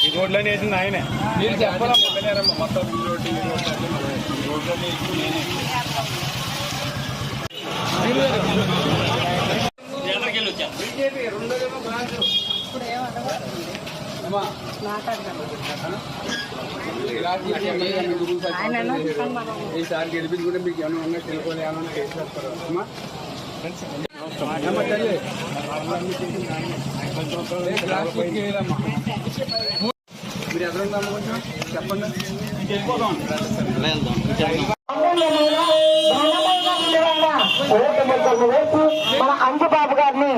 ఈ రోడ్లని వేసింది ఆయనే మీరు చెప్పాలమ్మా మొత్తం ఈ రోడ్డు ఈ రోడ్డు ఈ రోడ్లని వేసింది నేనే ఈసారి గెలిపించుకుంటే మీకు ఏమైనా ఉన్నా తెలుసుకోవాలి ఏమైనా చేసేస్తారు. అమ్మా. అమ్మ తల్లి. మీరు ఎక్కడ వేయరమ్మా. కొంచెం చెప్పండి వెళ్ళిపోదాం మన అంజుబాబు గారిని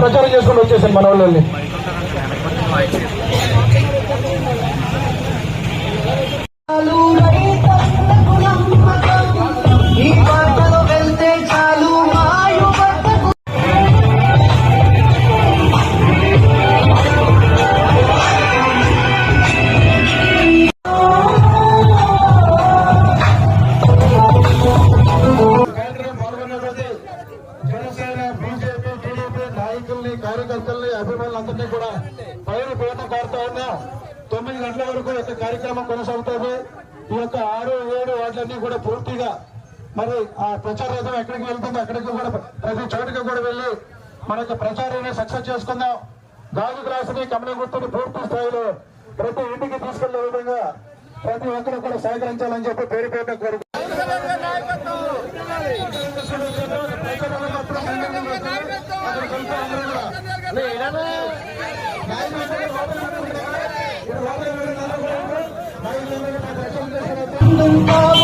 ప్రచారం చేసుకుని వచ్చేసాను మన వాళ్ళని. కార్యకర్తల్ని అభిమానులందరినీ కూడా పైన పేట కోరుతా ఉన్నా. తొమ్మిది గంటల వరకు యొక్క కార్యక్రమం కొనసాగుతుంది. ఈ యొక్క ఆరు ఏడు వాటిలన్నీ కూడా పూర్తిగా మరి ఆ ప్రచార రథం ఎక్కడికి వెళ్తుందో అక్కడికి కూడా ప్రతి చోటుకి కూడా వెళ్ళి మన యొక్క ప్రచారాన్ని సక్సెస్ చేసుకుందాం. గాజు గ్లాసుని కమలం గుర్తుని పూర్తి స్థాయిలో ప్రతి ఇంటికి తీసుకెళ్ళే విధంగా ప్రతి ఒక్కరు కూడా సహకరించాలని చెప్పి పేరు పేట కోరు ముందుంటా